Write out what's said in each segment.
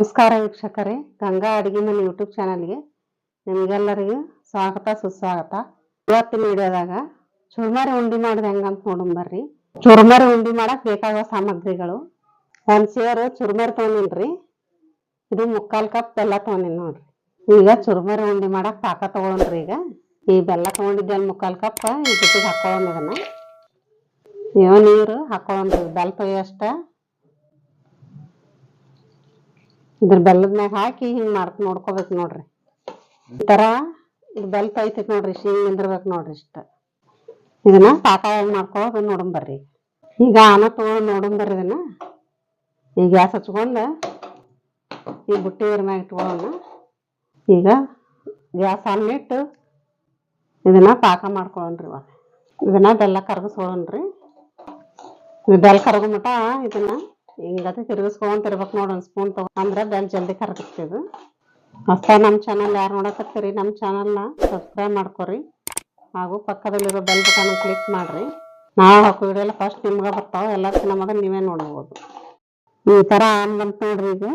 ನಮಸ್ಕಾರ ವೀಕ್ಷಕರೇ, ಗಂಗಾ ಅಡುಗೆ ಮನೆ ಯೂಟ್ಯೂಬ್ ಚಾನಲ್ಗೆ ನಿಮಗೆಲ್ಲರಿಗೂ ಸ್ವಾಗತ, ಸುಸ್ವಾಗತ. ಇವತ್ತಿನ ವಿಡಿಯೋದಾಗ ಚುರ್ಮರಿ ಉಂಡಿ ಮಾಡೋದು ಹೆಂಗಂತ ನೋಡೋಣ ಬರ್ರಿ. ಚುರ್ಮರಿ ಉಂಡಿ ಮಾಡಕ್ಕೆ ಬೇಕಾಗುವ ಸಾಮಗ್ರಿಗಳು. ಒಂದು ಸೇರು ಚುರ್ಮರಿ ತೊಗೊಂಡಿನ್ರಿ ಇದು ಮುಕ್ಕಾಲು ಕಪ್ ಬೆಲ್ಲ ತೊಗೊಂಡಿನಿ ನೋಡ್ರಿ. ಈಗ ಚುರ್ಮರಿ ಉಂಡಿ ಮಾಡಕ್ಕೆ ಪಾಕ ತಗೊಳನ್ರಿ ಈಗ. ಈ ಬೆಲ್ಲ ತಗೊಂಡಿದ್ದೆ ಮುಕ್ಕಾಲು ಕಪ್ ಈ ಜೊತೆಗೆ ಹಾಕೊಳ್ಳೋಣ ಇದನ್ನು. ಇವ ನೀರು ಹಾಕೊಳ್ಳೋಣ್ರಿ ಬೆಲ್ಲ ತೊಯ್ಯಷ್ಟ ಇದ್ರ ಬೆಲ್ಲದ ಮ್ಯಾಗ ಹಾಕಿ ಹಿಂಗ್ ಮಾಡ್ತ ನೋಡ್ಕೋಬೇಕು ನೋಡ್ರಿ. ಈ ತರ ಇದು ಬೆಲ್ಲ ತೊಯ್ತೈತಿ ನೋಡ್ರಿ ಇಷ್ಟ್ ಹಿಂಗ್ ನಿಂದಿರ್ಬೇಕು ನೋಡ್ರಿ ಇಷ್ಟ. ಇದನ್ನ ಪಾಕ ಹೆಂಗ್ ಮಾಡ್ಕೊಳೋದು ಬರ್ರಿ. ಈಗ ಆನ ತಗೊಂಡ್ ನೋಡನ್ ಬರ್ರಿ ಇದನ್ನ. ಈಗ ಗ್ಯಾಸ್ ಹಚ್ಕೊಂಡ ಈ ಬುಟ್ಟಿ ಇದ್ರ ಮ್ಯಾಗ ಇಟ್ಕೊಳ್ಳೋಣ ಈಗ ಗ್ಯಾಸ್ ಆನ್ ಇಟ್ಟು ಇದನ್ನ ಪಾಕ ಮಾಡ್ಕೊಳ್ಳೋಣ್ರಿ ಇವಾಗ. ಇದನ್ನ ಬೆಲ್ಲ ಕರಗಿಸ್ಕೊಳ್ಳೋಣ್ರಿ ಬೆಲ್ಲ ಕರಗೋ ಮಟ ಇದನ್ನ ಹಿಂಗದ ತಿರುಗಿಸ್ಕೊಂತ ಇರ್ಬೇಕು ನೋಡಿ ಒಂದು ಸ್ಪೂನ್ ತಗೋ ಅಂದ್ರೆ ಬೆಲ್ ಜಲ್ದಿ ಕರಗಿಸ್ತಿದ್ದು ಹೊಸ ನಮ್ಮ ಚಾನಲ್ ಯಾರು ನೋಡಕತ್ತೀರಿ ನಮ್ಮ ಚಾನಲ್ನ ಸಬ್ಸ್ಕ್ರೈಬ್ ಮಾಡ್ಕೊರಿ. ಹಾಗೂ ಪಕ್ಕದಲ್ಲಿರೋ ಬೆಲ್ ಬಟನ್ ಕ್ಲಿಕ್ ಮಾಡ್ರಿ. ನಾವು ಹಾಕೋ ವಿಡಿಯೋ ಎಲ್ಲ ಫಸ್ಟ್ ನಿಮ್ಗೆ ಬರ್ತಾವೆ, ಎಲ್ಲದಕ್ಕಿಂತ ಮೊದಲು ನೀವೇ ನೋಡ್ಬೋದು. ಈ ಥರ ಆನ್ ಬಂತು ನೋಡ್ರಿ ಈಗ.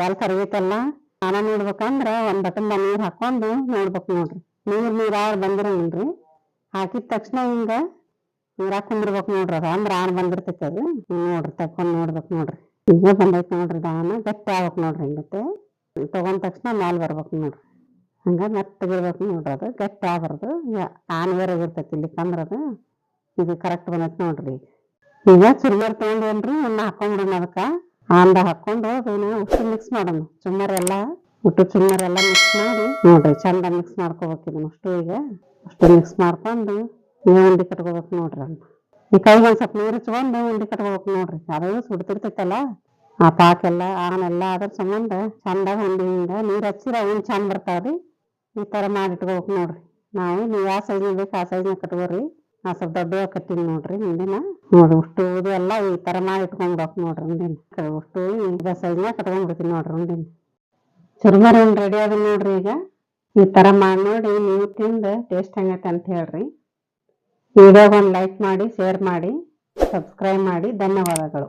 ಬೆಲ್ ಕರಗೈತಲ್ಲ, ಆನ ನೋಡ್ಬೇಕಂದ್ರೆ ಒಂದು ಬಟನ್ ನೀರು ಹಾಕೊಂಡು ನೋಡ್ಬೇಕು ನೋಡ್ರಿ. ನೀರು ನೀರಾರು ಬಂದಿರಂಗಿಲ್ರಿ. ಹಾಕಿದ ತಕ್ಷಣ ಹಿಂಗ ನೀರಾಗ ಕುಂದಿರ್ಬೇಕು ನೋಡ್ರಿ ಅದ. ಅಂದ್ರ ಆನ್ ಬಂದಿರ್ತೈತಿ ಅದು. ನೋಡ್ರಿ ತಕೊಂಡ್ ನೋಡ್ಬೇಕು ನೋಡ್ರಿ. ಈಗ ಬಂದೈತಿ ನೋಡ್ರಿ ದಾನ ಗಟ್ಟಿ ಆಗ್ಬೇಕು ನೋಡ್ರಿ ಹಿಂಗತ್ತೆ. ತಗೊಂಡ ತಕ್ಷಣ ಮ್ಯಾಲ್ ಬರ್ಬೇಕು ನೋಡ್ರಿ. ಹಂಗ ಮೆತ್ತಗಿರ್ಬೇಕು ನೋಡ್ರಿ ಅದು. ಗಟ್ಟಿ ಆಗ್ಬಾರ್ದು. ಆನ್ ಬೇರೆ ಇರ್ತೈತಿ ಇಲ್ಲಿ ಕಂದ್ರದು ಇದು ಕರೆಕ್ಟ್ ಬಂದೈತಿ ನೋಡ್ರಿ. ಈಗ ಚುರ್ಮರ್ ತಗೊಂಡೇನ್ರಿ ಅನ್ನ ಹಾಕೊಂಡ್ಬಿಡೋಣ ಅದಕ್ಕೆ. ಆಂದ ಹಾಕೊಂಡು ಅದನ್ನ ಉಷ್ಟು ಮಿಕ್ಸ್ ಮಾಡೋಣ. ಚುಮ್ಮರ್ ಎಲ್ಲ, ಉಟ್ಟು ಚುಮ್ಮರ್ ಎಲ್ಲ ಮಿಕ್ಸ್ ಮಾಡಿ ನೋಡ್ರಿ, ಚಂದ ಮಿಕ್ಸ್ ಮಾಡ್ಕೋಬೇಕು ಇದನ್ನ ಅಷ್ಟು ಈಗ. ಅಷ್ಟು ಮಿಕ್ಸ್ ಮಾಡ್ಕೊಂಡು ನೀವು ಉಂಡಿ ಕಟ್ಕೋಬೇಕು ನೋಡ್ರಿ ಈ ಕೈಗೆ ಒಂದ್ ಸ್ವಲ್ಪ ನೀರು ಹಚ್ಕೊಂಡು ಉಂಡಿ ಕಟ್ಕೋಬೇಕು ನೋಡ್ರಿ. ಅದು ಸುಡ್ತಿರ್ತೈತಲ್ಲ. ಆ ಪಾಕೆಲ್ಲ ಆನೆಲ್ಲ ಅದ್ರ ಸಂಬಂಧ ಚಂದಾಗ ಉಂಡಿ ಹಿಂಗ ನೀರ್ ಹಚ್ಚಿರ ಉಂಡಿ ಚಂದ ಬರ್ತಾವ್ರಿ. ಈ ತರ ಮಾಡಿ ಇಟ್ಕೋಬೇಕು ನೋಡ್ರಿ. ನಾವು ನೀವು ಯಾವ ಸೈಜ್ ಬೇಕು, ಆ ಸೈಜ್ನ ಕಟ್ಕೋರಿ. ನಾ ಸ್ವಲ್ಪ ದೊಡ್ಡ ಕಟ್ಟಿನಿ ನೋಡ್ರಿ ಮುಂದಿನ. ನೋಡ್ರಿ ಉಷ್ಟು ಇದು ಎಲ್ಲ ಈ ತರ ಮಾಡಿ ಇಟ್ಕೊಂಡ್ಬೇಕು ನೋಡ್ರಿ ಉಂಡಿನ ಉಷ್ಟು ಇದ ಸೈಜ್ನ ಕಟ್ಕೊಂಡ್ಬಿಡ್ತೀನಿ ನೋಡ್ರಿ ಉಂಡಿನ ಚುರುಮರಿ ಉಂಡ್ ರೆಡಿ ಅದ ನೋಡ್ರಿ ಈಗ. ಈ ತರ ಮಾಡಿ ನೋಡಿ, ನೀವು ತಿಂದು ಟೇಸ್ಟ್ ಹೆಂಗೈತೆ ಅಂತ ಹೇಳ್ರಿ. ವಿಡಿಯೋಗೊಂದು ಲೈಕ್ ಮಾಡಿ ಶೇರ್ ಮಾಡಿ ಸಬ್ಸ್ಕ್ರೈಬ್ ಮಾಡಿ. ಧನ್ಯವಾದಗಳು.